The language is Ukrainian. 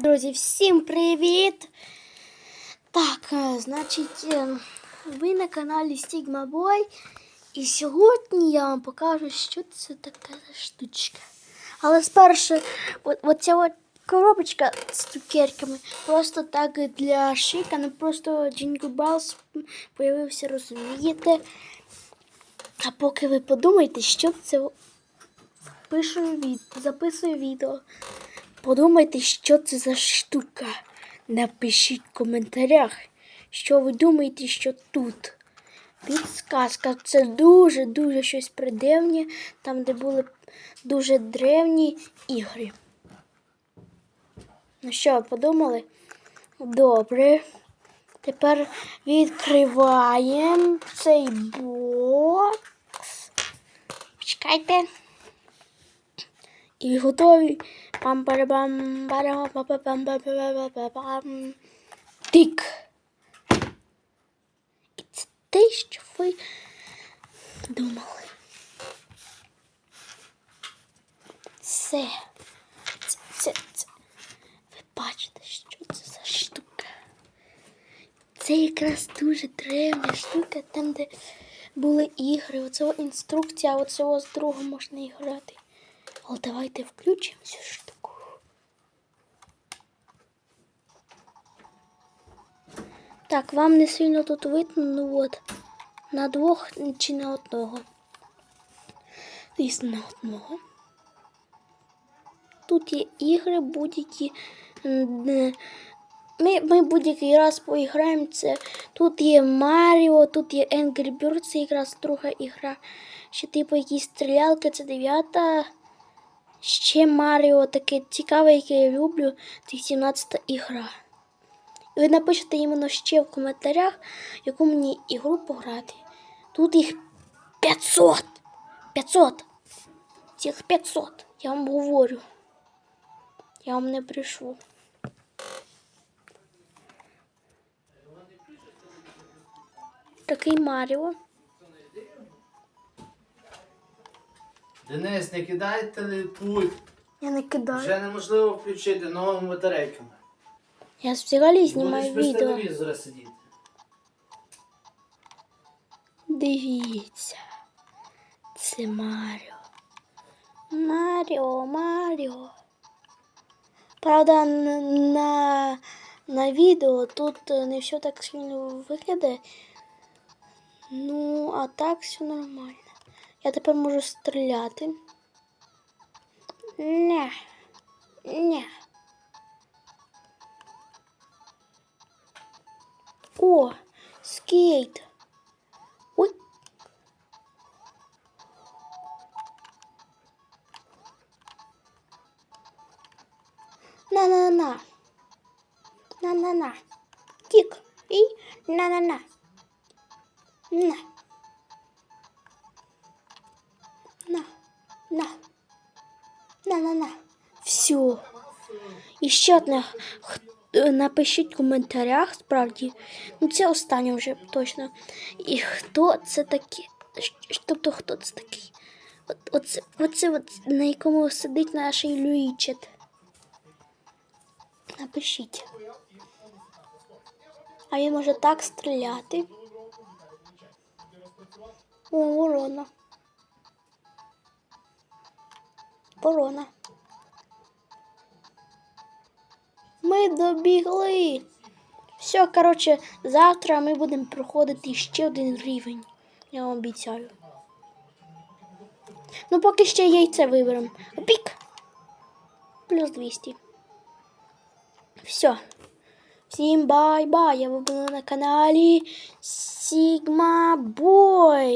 Друзі, всім привіт! Так, е, значить, е, ви на каналі Stigma Boy. І сьогодні я вам покажу, що це така штучка. Але спершу, оця от коробочка з цукерками просто так для шика, не просто Jingle Bells появився, розумієте? А поки ви подумаєте, що це пишу записую відео. Подумайте, що це за штука. Напишіть в коментарях, що ви думаєте, що тут. Підсказка. Це дуже-дуже щось придивнє, там, де були дуже древні ігри. Ну що, подумали? Добре. Тепер відкриваємо цей бокс. Чекайте. І готові. пам парабам барам пам пам Тик. І це те, що ви думали. Це, це, це, це. Ви бачите, що це за штука. Це якраз дуже древня штука, там, де були ігри. Оце інструкція, оце з другом можна і грати. Але давайте включимо цю штуку. Так, вам не сильно тут видно, ну от. На двох чи на одного. Звісно, на одного. Тут є ігри будь-які. М, Ми, ми будь-який раз поіграємо. Це. Тут є Маріо, тут є Angry Birds, це якраз друга ігра. Ще типу якісь стрілялки, це дев'ята. Ще Маріо таке цікаве, яке я люблю. Це 17 ігра. І ви напишете іменно ще в коментарях, яку мені ігру пограти. Тут їх 500. 500. Цих 500. Я вам говорю. Я вам не брешу. Такий Маріо. Денис, не кидай телепульт. Я не кидаю. Вже неможливо включити новими батарейками. Я взагалі Будеш без відео. телевізора сидіти. Дивіться. Це Маріо. Маріо, Маріо. Правда, на, на, на відео тут не все так сильно виглядає. Ну, а так все нормально. Я тепер можу стріляти. Не. Не. О, скейт. Ой. На-на-на. На-на-на. Тик. И на-на-на. На. На. На. На-на-на. на. Все. І ще одне. Напишіть в коментарях, справді. Ну, це останнє вже точно. І хто це такий? Тобто, хто це такий? От, оце, оце от, на якому сидить наш Люїчет. Напишіть. А він може так стріляти. О, ворона. Ворона. Ми добігли. Все, коротше, завтра ми будемо проходити ще один рівень. Я вам обіцяю. Ну, поки ще яйце виберемо. Опік. Плюс 200. Все. Всім бай-бай. Я були на каналі Sigma Boy.